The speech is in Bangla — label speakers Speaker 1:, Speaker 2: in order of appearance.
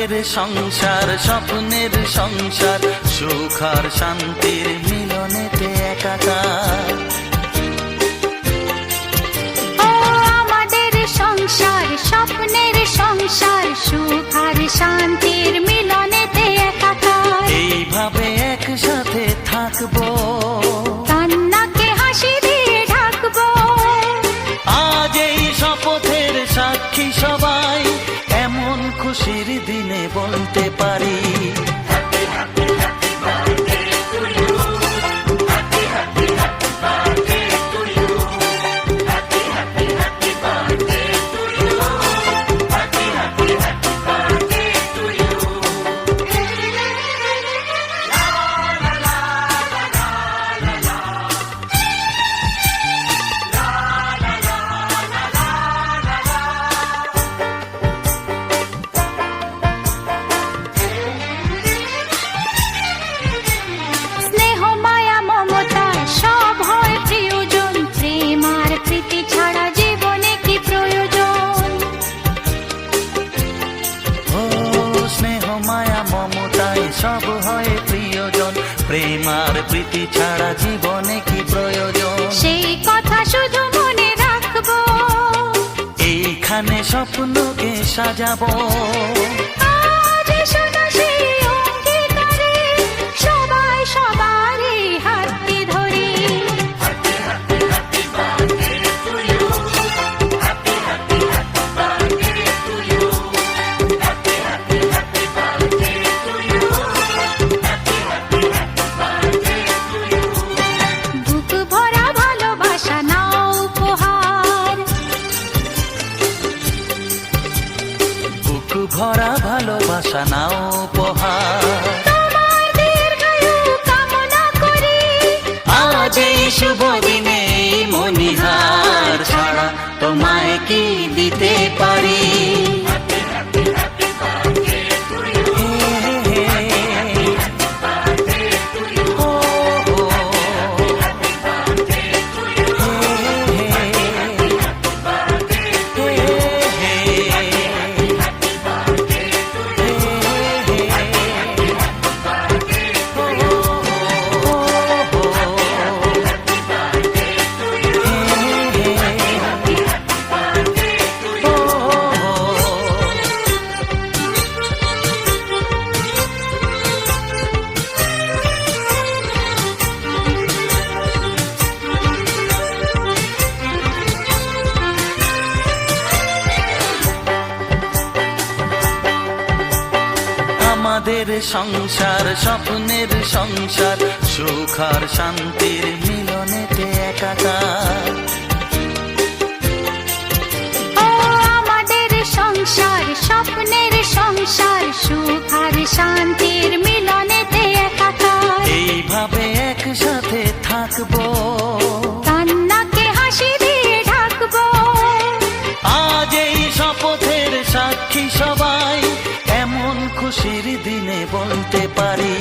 Speaker 1: আমাদের সংসার স্বপ্নের সংসার সুখ আর শান্তির মিলনেতে একাকার।
Speaker 2: আমাদের সংসার স্বপ্নের সংসার সুখ আর শান্তির মিলনেতে একাকার।
Speaker 1: এইভাবে একসাথে থাকব। খুশির দিনে বলতে পারি
Speaker 2: আর ছাড়া জীবনে কি প্রয়োজন? সেই কথা শুধু মনে রাখব।
Speaker 1: এইখানে স্বপ্নকে সাজাবো।
Speaker 2: ভরা ভালোবাসা নাও উপহার।
Speaker 1: আজ এই শুভ দিনে মনিহার ছাড়া তোমায় কি দিতে পারি? আমাদের সংসার স্বপ্নের সংসার সুখ আর শান্তির মিলনেতে একাকার। বলতে পারি